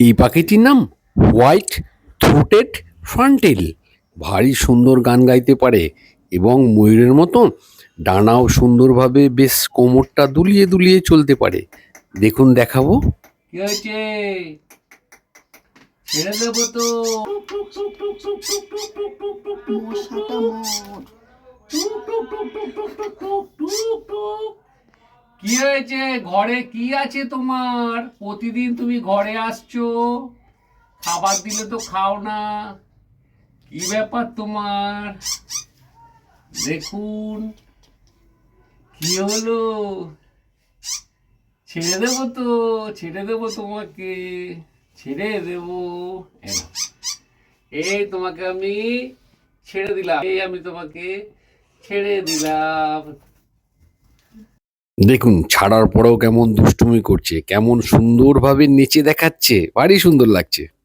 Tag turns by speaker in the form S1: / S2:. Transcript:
S1: এই পাখিটির নাম হোয়াইট থ্রোটেড ফান্টেল ভারী সুন্দর গান গাইতে পারে এবং ময়ূরের মতন ডানাও সুন্দরভাবে বেশ কোমরটা দুলিয়ে দুলিয়ে চলতে পারে দেখুন দেখাবো
S2: কি হয়েছে ছেড়ে দেবো তো
S3: মশাটা মোর
S2: কি হয়েছে? ঘরে কি আছে তোমার? প্রতিদিন তুমি ঘরে আসছো, খাবার দিলে তো খাও না। কি ব্যাপার তোমার? দেখুন, কি হলো? ছেড়ে দেবো তো, ছেড়ে দেবো তোমাকে, ছেড়ে দেবো। এই তোমাকে আমি ছেড়ে দিলাম, এই আমি তোমাকে ছেড়ে দিলাম।
S1: দেখুন ছাড়ার পরেও কেমন দুষ্টুমি করছে কেমন সুন্দরভাবে নেচে দেখাচ্ছে ভারী সুন্দর লাগছে।